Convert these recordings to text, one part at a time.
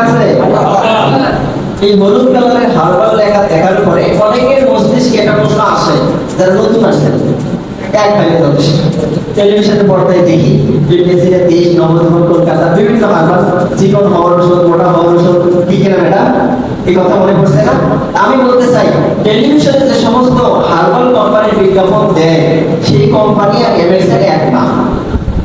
আছে? এই কালারের লেখা দেখার পরে অনেকের মস্তিষ্কে একটা প্রশ্ন আসে, যারা নতুন এক টেলিভিশনের পর্দায় দেখি নবজীবন কলকাতা, বিভিন্ন চিকন হওয়ার ওষুধ, মোটা হওয়ার ওষুধ, কি কিনা এই কথা মনে পড়ছে না? আমি বলতে চাই টেলিভিশনে যে সমস্ত হার্বাল কোম্পানির বিজ্ঞাপন দেয়, সেই কোম্পানি আর এমএক্সের এক না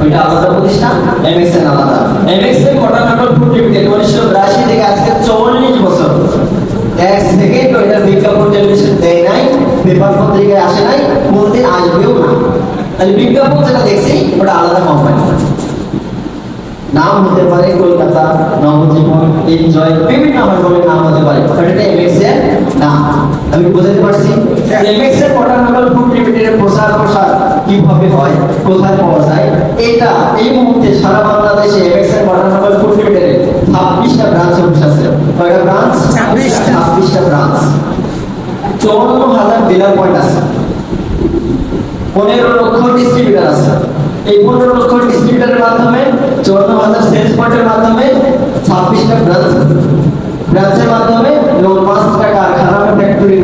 ওইটা আলাদা প্রতিষ্ঠান? এমএক্সএন আলাদা। এমএক্সএন ঘটনাটা ফুড লিমিটেড উনিশশো বিরাশি থেকে আজকে চল্লিশ বছর। এক সেকেন্ড ওইটার বিজ্ঞাপন টেলিভিশন দেয় নাই পেপার পত্রিকায় আসে নাই কোনদিন আসবেও না। তাহলে বিজ্ঞাপন যেটা দেখছি ওটা আলাদা কোম্পানি নাম হতে পারে কলকাতা নবজীবন এনজয় বিভিন্ন বলে নাম হতে পারে। এটা এমএক্স এর নাম আমি বুঝাতে পারছি। এমএক্স এর পটানাকাল ফুড লিমিটেডের প্রচার প্রসার কীভাবে হয় কোথায় পাওয়া যায় এটা এই মুহূর্তে সারা বাংলাদেশে এমএক্স এর পটানাকাল ফুড লিমিটেডের ছাব্বিশটা ব্রাঞ্চ অফিস আছে। কয়টা ব্রাঞ্চ 26 টা। ছাব্বিশটা ব্রাঞ্চ চুয়ান্ন হাজার ডিলার পয়েন্ট আছে। পনেরো লক্ষ ডিস্ট্রিবিউটার আছে। এই পনেরো লক্ষ ডিস্ট্রিবিউটারের মাধ্যমে চুয়ান্ন হাজার সেলস পয়েন্টের মাধ্যমে ছাব্বিশটা ব্রাঞ্চ ব্রাঞ্চের মাধ্যমে এবং পাঁচটা কারখানা ফ্যাক্টরির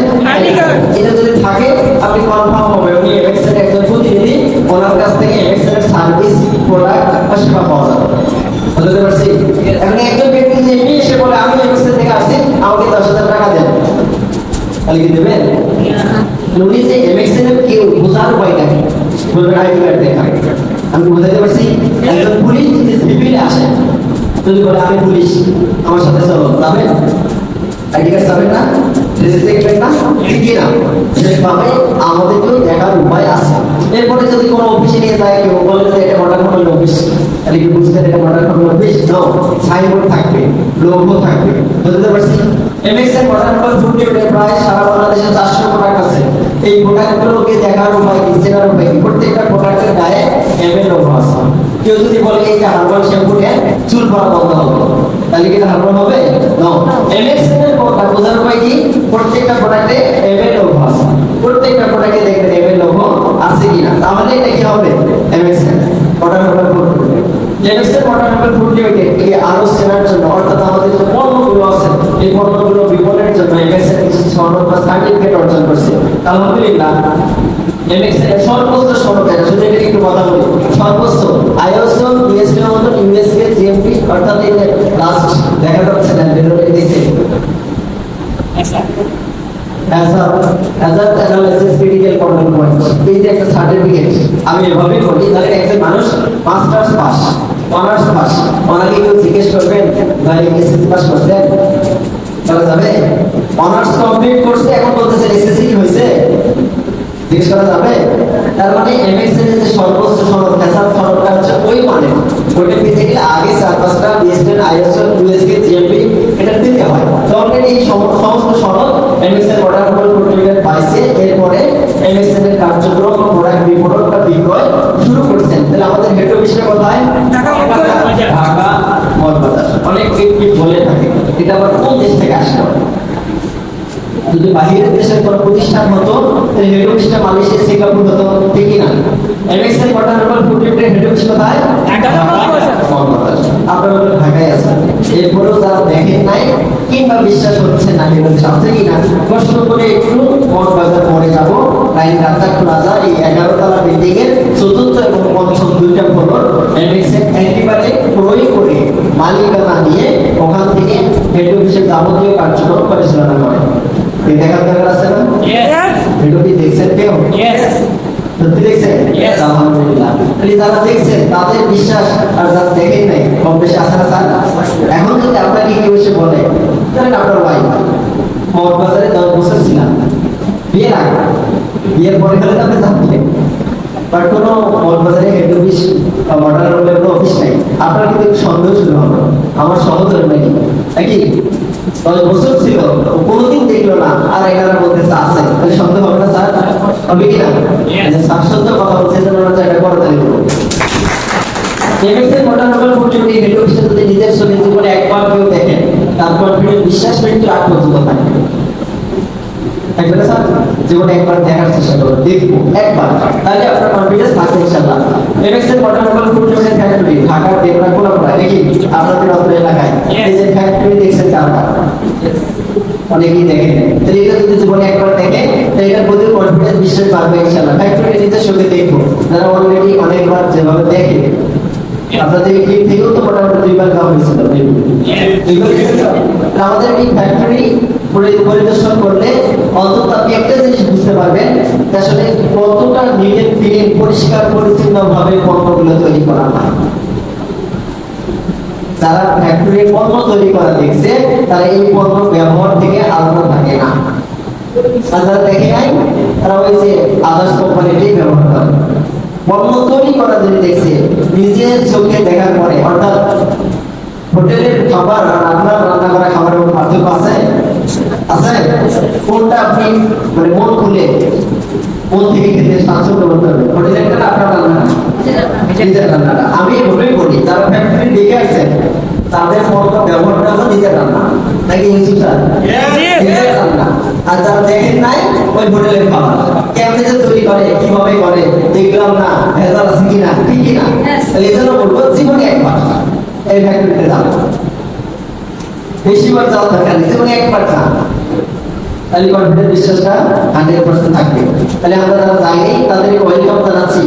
ওনার কাছ থেকে এর সার্ভিস প্রোডাক্ট বা সেবা পাওয়া যাবে। বুঝতে পারছি? এখন একজন ব্যক্তি যে এমনি এসে বলে, আমি এমএক্সএন থেকে আসছি আমাকে দশ হাজার টাকা দেন। তাহলে কি দেবেন? উনি যে এমএক্সএন এর কেউ বোঝার উপায়টা কি বলবেন আইডি কার্ড দেখা আমি বুঝাতে পারছি, একজন পুলিশ যদি সিভিলে আসে, যদি বলে, আমি পুলিশ, আমার সাথে চলো। যাবেন আইডি কার্ড যাবেন না রেজিস্ট দেখবেন না ঠিকই না সেভাবে আমাদেরকেও দেখার উপায় আছে। এরপরে যদি কোনো অফিসে নিয়ে যায়, কেউ বলে যে এটা মোটর খন্ডন অফিস। তাহলে কি বুঝতে এটা মোটর খন্ডন অফিস? নো সাইনবোর্ড থাকবে লোগো থাকবে। বুঝতে পারছি? এমএক্সএন মোটর খন্ডন ফুড লিমিটেড প্রায় সারা বাংলাদেশে চারশো প্রোডাক্ট আছে। এই প্রোডাক্টগুলোকে দেখার উপায় কি, চেনার উপায় কি? প্রত্যেকটা প্রোডাক্টের গায়ে এমএল লোগো আছে। কেউ যদি বলে এই যে হার্বাল শ্যাম্পু নিয়ে চুল পড়া বন্ধ হবে, তাহলে কি হার্বাল হবে? নো এমএক্সএন এর কথা বোঝার উপায় কি? প্রত্যেকটা প্রোডাক্টে এমএল লোগো আছে প্রত্যেকটা প্রোডাক্টে দেখবেন এমএল লোগো আছে কিনা তাহলে এটা কি হবে এমএক্সএন অর্ডার অর্ডার করতে অর্থাৎ আমাদের যে পণ্যগুলো আছে, এই পণ্যগুলো বিপণনের জন্য অর্জন করছে। আলহামদুলিল্লাহ এমএক্সএন এর সর্বোচ্চ সনদ, এটা এটা একটু কথা বলি, সর্বোচ্চ আইএসও জিএমপি অর্থাৎ দেখা যাচ্ছে hazard analysis critical control point এই যে একটা সার্টিফিকেট আমি এভাবে করি তাহলে একজন মানুষ মাস্টার্স পাস অনার্স পাস ওনাকে কেউ জিজ্ঞেস করবেন, ভাই এসএসসি পাস করছেন? বলা যাবে অনার্স কমপ্লিট করছে, এখন বলতেছে এসএসসি হয়েছে জিজ্ঞেস করা যাবে তার মানে এমএসএন এর যে সর্বোচ্চ সনদ ফ্যাসাদ সনদটা হচ্ছে ওই মানে। ওইটা পেতে গেলে আগে চার পাঁচটা বিএসএন আইএসও ইউএসকে জিএমপি এটা দিতে হয়। তো অলরেডি এই সম- সমস্ত সনদ এমএসএন অর্ডার করে প্রোটোকলের পাইছে এরপরে এমএসএন এর কার্যক্রম প্রোডাক্ট বিপণন বা বিক্রয় শুরু করছেন। তাহলে আমাদের হেড অফিসটা কোথায়? ঢাকা ঢাকা মগবাজার অনেক বলে থাকে এটা আবার কোন দেশ থেকে আসে যদি বাহিরের দেশের কোনো প্রতিষ্ঠান হতো তাহলে হেড অফিসটা মালয়েশিয়া সিঙ্গাপুর হতো না ফুড লিমিটেড হেড অফিস কোথায়। আপনারা ঢাকায় আছেন। এরপরেও যারা দেখেন নাই কিংবা বিশ্বাস হচ্ছে না হেড অফিস আছে কিনা কষ্ট করে একটু মগবাজার পরে যাব। লাইন প্লাজা এই এগারো তলা বিল্ডিং এর চতুর্থ এবং পঞ্চম দুইটা ফ্লোর এমএক্সএল একেবারে ক্রয় করে মালিকানা নিয়ে ওখান থেকে হেড অফিসের যাবতীয় কার্যক্রম পরিচালনা করে। এই দেখার দরকার আছে না ভিডিও কি দেখছেন কেউ সত্যি দেখছেন আলহামদুলিল্লাহ তাহলে যারা দেখছেন তাদের বিশ্বাস আর যারা দেখেন নাই কম বেশি আছে না। এখন যদি আপনাকে কেউ এসে বলে ধরেন আপনার ওয়াইফ মগবাজারে দশ বছর ছিলাম। বিয়ের আগে। বিয়ের পরে হলে তো আপনি জানতেন বাট কোনো মগবাজারে হেড অফিস বা মডার্ন রোডের কোনো অফিস নাই। আপনার কিন্তু সন্দেহ শুরু হবে। আমার সহোদর নাকি? নাকি? দশ বছর ছিল কোনোদিন দেখল না আর এনারা বলতেছে আছে তাহলে সন্দেহ হবে না স্যার হবে কি না? স্যার সত্য কথা বলছে যেন জায়গা করে তাই এমএক্সের মোটা নোবেল পর্যন্ত এই ভিডিও যদি নিজের ছবি জীবনে একবার কেউ দেখেন তার কনফিডেন্স বিশ্বাস মৃত্যুর আগ পর্যন্ত থাকবে থাকবে স্যার জীবনে একবার দেখার চেষ্টা করুন দেখব একবার। তাহলে আপনার কনফিডেন্স থাকবে ইনশাআল্লাহ। এমএক্সের মোটা নোবেল পর্যন্ত ফ্যাক্টরি ঢাকার দেবরা কোলাপুরা দেখি আপনাদের অত্র এলাকায়? এই যে ফ্যাক্টরি দেখছেন কারটা অনেকেই দেখেন। তাহলে এটা যদি জীবনে একবার দেখে তাহলে এটার প্রতি কনফিডেন্স বিশ্বাস বাড়বে ইনশাআল্লাহ। ফ্যাক্টরি নিজের চোখে দেখব। যারা অলরেডি অনেকবার যেভাবে দেখে। আপনাদের ক্লিপ থেকেও তো মোটামুটি দুইবার দেওয়া হয়েছিল আমাদের এই ফ্যাক্টরি পরিদর্শন করলে অন্তত আপনি একটা জিনিস বুঝতে পারবেন। আসলে কতটা পরিষ্কার পরিচ্ছন্ন ভাবে তৈরি করা হয়। পণ্য তৈরি করা দেখছে, তারা এই পণ্য ব্যবহার থেকে আলাদা থাকে না। আর যারা দেখে নাই, তারা ওই যে আদার্স ব্যবহার করে। পণ্য তৈরি করা যদি দেখছে, নিজের চোখে দেখার পরে, অর্থাৎ হোটেলের খাবার আর রান্না করা খাবারের মধ্যে পার্থক্য আছে আছে কোনটা আপনি মানে মন খুলে মন থেকে খেতে স্বাচ্ছন্দ্য করতে হবে। হোটেলের না আপনার রান্না। নিজের রান্নাটা আমি এভাবেই বলি যারা ফ্যাক্টরি দেখে আসছেন তাদের পণ্য ব্যবহারটা হলো নিজের রান্না। নাকি ইউসুফ স্যার? নিজের রান্না। আর যারা দেখেন নাই ওই হোটেলের খাবার। কেমনে যে তৈরি করে কীভাবে করে দেখলাম না ভেজাল আছে কিনা ঠিক কিনা। তাহলে এই জন্য বলব জীবনে একবার। এই ফ্যাক্টরিতে যাও বেশিবার যাওয়া দরকার নেই জীবনে একবার তাহলে কনফিডেন্স বিশ্বাসটা হান্ড্রেড পার্সেন্ট থাকবে? তাহলে আমরা যারা যাইনি তাদেরকে ওয়েলকাম জানাচ্ছি।